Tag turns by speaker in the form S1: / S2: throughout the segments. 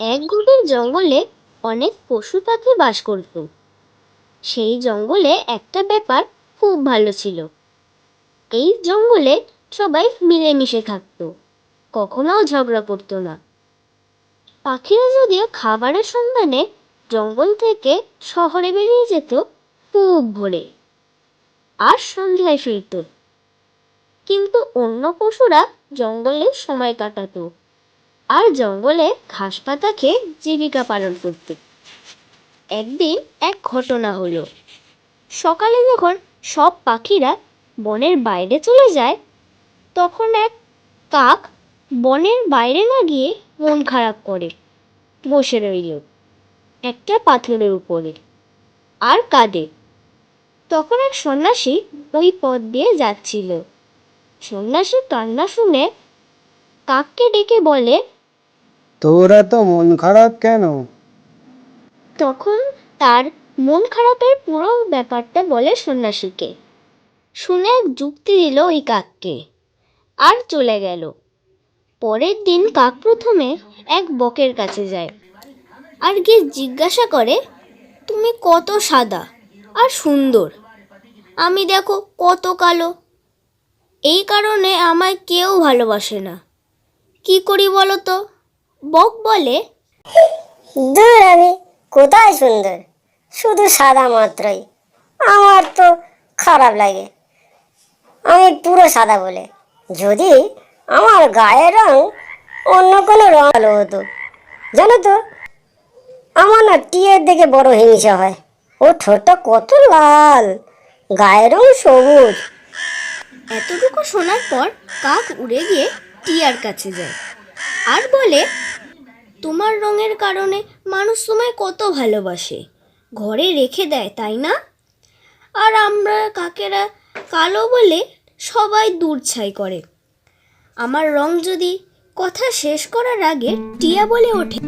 S1: এক গভীর জঙ্গলে অনেক পশু পাখি বাস করত। সেই জঙ্গলে একটা ব্যাপার খুব ভালো ছিল। এই জঙ্গলে সবাই মিলেমিশে থাকতো কখনো ঝগড়া করতো না। পাখিরা যদিও খাবারের সন্ধানে জঙ্গল থেকে শহরে বেরিয়ে যেত, খুব ভোরে আর সন্ধ্যায় ফিরত। কিন্তু অন্য পশুরা জঙ্গলে সময় কাটাতো। আর জঙ্গলে ঘাস পাতা খেয়ে জীবিকা পালন করত। একদিন এক ঘটনা হলো। সকালে যখন সব পাখিরা বনের বাইরে চলে যায়, তখন এক কাক বনের বাইরে না গিয়ে মন খারাপ করে, বসে রইল একটা পাথরের উপরে আর কাঁদে। তখন এক সন্ন্যাসী ওই পথ দিয়ে যাচ্ছিল। সন্ন্যাসীর কান্না শুনে কাককে ডেকে বলে
S2: তোর এত মন খারাপ কেন?
S1: তখন তার মন খারাপের পুরো ব্যাপারটা বলে সন্ন্যাসীকে। শুনে এক যুক্তি দিল ওই কাককে। আর চলে গেল। পরের দিন কাক প্রথমে এক বকের কাছে যায়। আর গিয়ে জিজ্ঞাসা করে, তুমি কত সাদা আর সুন্দর। আমি দেখো কত কালো। এই কারণে আমায় কেউ ভালোবাসে না। কি করি বলো তো? বক বলে
S3: দূর আমি কোথায় সুন্দর? শুধু সাদা মাত্রই। আমার তো খারাপ লাগে। আমি পুরো সাদা বলে। যদি আমার গায়ের রং অন্য কোনো রং ভালো হতো জানো তো আমার না টিয়ের দেখে বড় হিংসা হয়। ও ঠোঁটটা কত লাল গায়ের রং সবুজ।
S1: এতটুকু শোনার পর কাক উড়ে গিয়ে টিয়ার কাছে যায়। আর বলে তোমার রঙের কারণে মানুষ তোমায় কত ভালোবাসে। ঘরে রেখে দেয়, তাই না? আর আমরা কাকেরা কালো বলে সবাই দূর ছাই করে। আমার রং যদি কথা শেষ করার আগে টিয়া বলে ওঠে,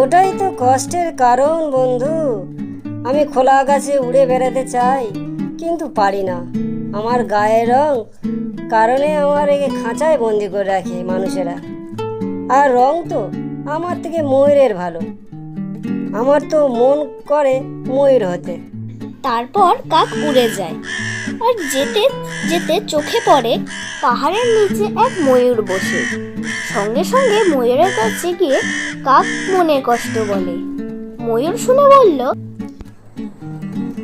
S3: ওটাই তো কষ্টের কারণ, বন্ধু। আমি খোলা আকাশে উড়ে বেড়াতে চাই, কিন্তু পারি না। আমার গায়ের রং কারণে আমার একে খাঁচায় বন্দি করে রাখে মানুষেরা। আর রং তো আমার থেকে ময়ূরের ভালো। আমার তো মন করে ময়ূর হতে।
S1: তারপর কাক উড়ে যায় আর যেতে যেতে চোখে পড়ে পাহাড়ের নিচে এক ময়ূর বসে। সঙ্গে সঙ্গে ময়ূরের কাছে গিয়ে কাক মনে কষ্ট বলে। ময়ূর শুনে বলল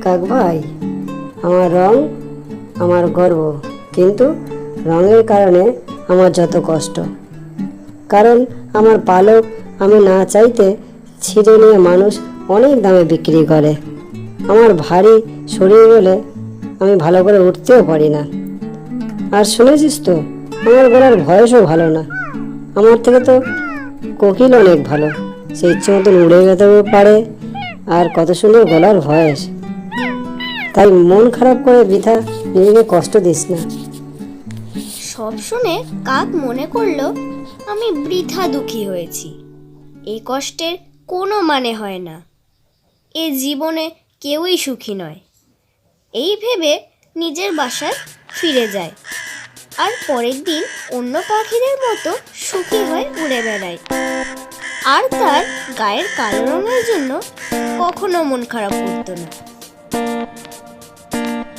S3: কাক ভাই আমার রং আমার গর্ব কিন্তু রঙের কারণে আমার যত কষ্ট। কারণ আমার পালক আমি না চাইতে ছিঁড়ে নিয়ে মানুষ অনেক দামে বিক্রি করে। আমার ভারী শরীর বলে আমি ভালো করে উঠতেও পারি না। আর শুনেছিস তো, আমার গলার ভয়েসও ভালো না। আমার থেকে তো কোকিল অনেক ভালো সে ইচ্ছে মতন উড়ে যেতেও পারে। আর কত সুন্দর গলার ভয়েস। তাই মন খারাপ করে বৃথা নিজেকে কষ্ট দিস না।
S1: সব শুনে কাক মনে করল আমি বৃথা দুঃখী হয়েছি। এই কষ্টের কোনো মানে হয় না। এ জীবনে কেউই সুখী নয়। এই ভেবে নিজের বাসায় ফিরে যায়। আর পরের দিন অন্য পাখিদের মতো সুখী হয়ে উড়ে বেড়ায়। আর তার গায়ের কালো রঙের জন্য কখনো মন খারাপ করতো না।